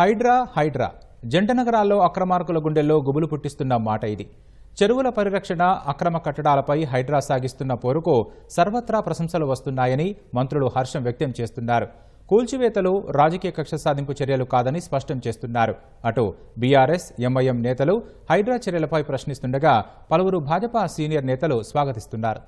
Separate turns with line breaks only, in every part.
హైడ్రా హైడ్రా. జంట నగరాల్లో అక్రమార్కుల గుండెల్లో గుబులు పుట్టిస్తున్న మాట ఇది. చెరువుల పరిరక్షణ అక్రమ కట్టడాలపై హైడ్రా సాగిస్తున్న పోరుకు సర్వత్రా ప్రశంసలు వస్తున్నాయని మంత్రులు హర్షం వ్యక్తం చేస్తున్నారు. కూల్చివేతలు రాజకీయ కక్ష సాధింపు చర్యలు కాదని స్పష్టం చేస్తున్నారు. అటు బీఆర్ఎస్ ఎంఐఎం నేతలు హైడ్రా చర్యలపై ప్రశ్నిస్తుండగా పలువురు భాజపా సీనియర్ నేతలు స్వాగతిస్తున్నారు.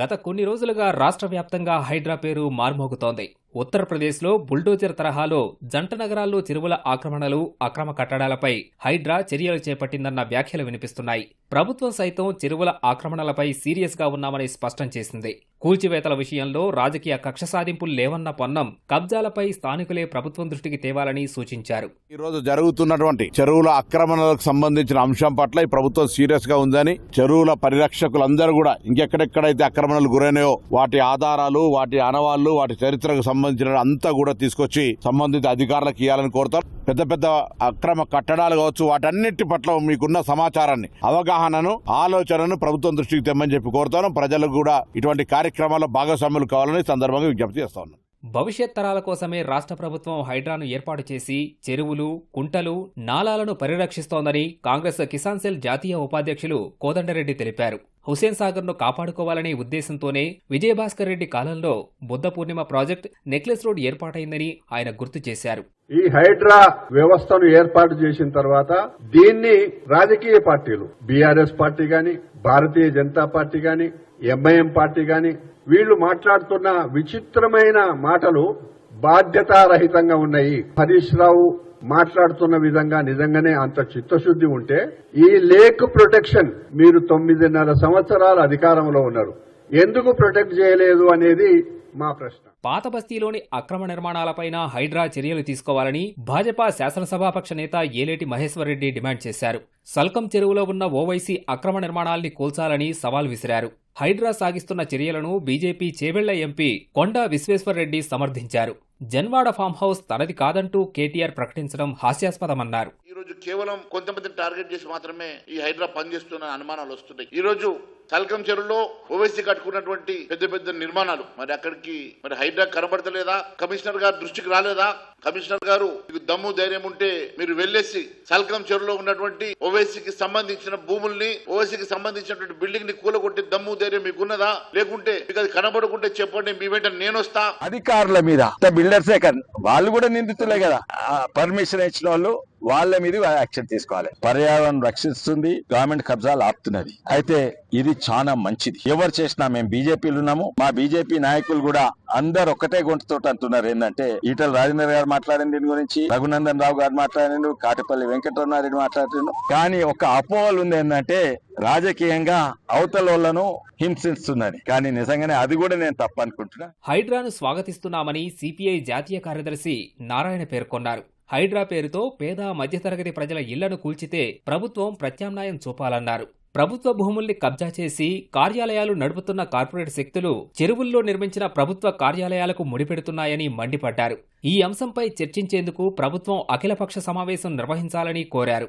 గత కొన్ని రోజులుగా రాష్ట్ర వ్యాప్తంగా హైడ్రా పేరు మార్మోగుతోంది. ఉత్తరప్రదేశ్లో బుల్డోజర్ తరహాలో జంట నగరాల్లో చెరువుల ఆక్రమణలు అక్రమ కట్టడాలపై హైడ్రా చర్యలు చేపట్టిందన్న వ్యాఖ్యలు వినిపిస్తున్నాయి. ప్రభుత్వం సైతం చెరువుల ఆక్రమణలపై సీరియస్గా ఉన్నామని స్పష్టం చేసింది. కూల్చివేతల విషయంలో రాజకీయ కక్ష సాధింపులు లేవన్న పొన్నం కబ్జాలపై స్థానికులే ప్రభుత్వం దృష్టికి తేవాలని సూచించారు.
ఈ రోజు జరుగుతున్నటువంటి చెరువుల ఆక్రమణలకు సంబంధించిన అంశం పట్ల ఈ ప్రభుత్వం సీరియస్గా ఉందని చెరువుల పరిరక్షకులందరూ కూడా ఇంకెక్కడెక్కడైతే ఆక్రమణలు గురైనాయో వాటి ఆధారాలు వాటి ఆనవాళ్ళు వాటి చరిత్రకు సంబంధించిన అంతా కూడా తీసుకొచ్చి సంబంధిత అధికారులకు ఇవ్వాలని కోరుతాం. పెద్ద పెద్ద అక్రమ కట్టడాలు కావచ్చు వాటన్నిటి పట్ల మీకున్న సమాచారాన్ని అవగాహనను ఆలోచనను ప్రభుత్వం దృష్టికి తెమ్మని చెప్పి కోరుతాను. ప్రజలకు కూడా ఇటువంటి కార్యక్రమాల్లో భాగస్వాములు కావాలని సందర్భంగా విజ్ఞప్తి చేస్తా ఉన్నాను
భవిష్యత్ తరాల కోసమే రాష్ట్ర ప్రభుత్వం హైడ్రాను ఏర్పాటు చేసి చెరువులు కుంటలు నాలాలను పరిరక్షిస్తోందని కాంగ్రెస్ కిసాన్ సెల్ జాతీయ ఉపాధ్యక్షులు కోదండరెడ్డి తెలిపారు. హుసేన్ సాగర్ను కాపాడుకోవాలనే ఉద్దేశంతోనే విజయభాస్కర్ రెడ్డి కాలంలో Buddha Purnima project necklace road ఏర్పాటైందని ఆయన గుర్తు చేశారు.
ఈ హైడ్రా వ్యవస్థను ఏర్పాటు చేసిన తర్వాత దీన్ని రాజకీయ పార్టీలు బీఆర్ఎస్ పార్టీ గాని భారతీయ జనతా పార్టీ గాని ఎంఐఎం పార్టీ గాని వీళ్ళు మాట్లాడుతున్న విచిత్రమైన మాటలు బాధ్యతారహితంగా ఉన్నాయి. హరీష్ రావు మాట్లాడుతున్న విధంగా నిజంగానే అంత చిత్తశుద్ధి ఉంటే ఈ లేక్ ప్రొటెక్షన్ మీరు తొమ్మిదిన్నర సంవత్సరాలు అధికారంలో ఉన్నారు. ఎందుకు ప్రొటెక్ట్ చేయలేదు అనేది మా ప్రశ్న.
పాత బస్తీలోని అక్రమ నిర్మాణాలపైన హైడ్రా చర్యలు తీసుకోవాలని భాజపా శాసనసభాపక్ష నేత ఏలేటి మహేశ్వరరెడ్డి డిమాండ్ చేశారు. సల్కం చెరువులో ఉన్న ఓవైసీ అక్రమ నిర్మాణాల్ని కూల్చాలని సవాల్ విసిరారు. హైడ్రా సాగిస్తున్న చర్యలను బీజేపీ చేవెళ్ళ ఎంపీ కొండా విశ్వేశ్వర్రెడ్డి సమర్థించారు. జన్వాడ ఫామ్ హౌస్ తనది కాదంటూ కేటీఆర్ ప్రకటించడం హాస్యాస్పదమన్నారు.
రోజు కేవలం కొంతమందిని టార్గెట్ చేసి మాత్రమే ఈ హైడ్రా పనిచేస్తున్న అనుమానాలు వస్తున్నాయి. ఈ రోజు సల్కం చెరువులో ఓవైసీ కట్టుకున్నటువంటి పెద్ద పెద్ద నిర్మాణాలు. మరి అక్కడికి మరి హైడ్రా కనబడతలేదా? కమిషనర్ గారు దృష్టికి రాలేదా? కమిషనర్ గారు మీకు దమ్ము ధైర్యం ఉంటే మీరు వెళ్ళేసి సల్కం చెరువులో ఉన్నటువంటి ఓవైసీకి సంబంధించిన భూముల్ని ఓవైసీకి సంబంధించినటువంటి బిల్డింగ్ని కూలగొట్టి దమ్ము ధైర్యం మీకున్నదా? లేకుంటే మీకు అది కనబడకుంటే చెప్పండి మీ వెంట నేను వస్తా.
అధికారుల మీద బిల్డర్సే కదా. వాళ్ళు కూడా నిందితులే కదా. పర్మిషన్ ఇచ్చిన వాళ్ళు వాళ్ళ మీద యాక్షన్ తీసుకోవాలి. పర్యావరణం రక్షిస్తుంది గవర్నమెంట్ కబ్జాలు ఆపుతున్నది. అయితే ఇది చాలా మంచిది. ఎవరు చేసినా మేము బీజేపీలు ఉన్నాము. మా బీజేపీ నాయకులు కూడా అందరు ఒకటే గొంతుతో అంటున్నారు. ఏంటంటే ఈటల రాజేందర్ గారు మాట్లాడిన దీని గురించి రఘునందన్ రావు గారు మాట్లాడిండు కాటిపల్లి వెంకటరమణారెడ్డి మాట్లాడిండు కానీ ఒక అపోహలు ఉంది ఏంటంటే రాజకీయంగా అవతలోళ్ళను హింసిస్తున్నది. కానీ నిజంగానే అది కూడా నేను తప్పనుకుంటున్నా.
హైడ్రాను స్వాగతిస్తున్నామని సిపిఐ జాతీయ కార్యదర్శి నారాయణ పేర్కొన్నారు. హైడ్రా పేరుతో పేద మధ్యతరగతి ప్రజల ఇళ్ళను కూల్చితే ప్రభుత్వం ప్రత్యామ్నాయం చూపాలన్నారు. ప్రభుత్వ భూముల్ని కబ్జా చేసి కార్యాలయాలు నడుపుతున్న కార్పొరేట్ శక్తులు చెరువుల్లో నిర్మించిన ప్రభుత్వ కార్యాలయాలకు ముడిపెడుతున్నాయని మండిపడ్డారు. ఈ అంశంపై చర్చించేందుకు ప్రభుత్వం అఖిలపక్ష సమావేశం నిర్వహించాలని కోరారు.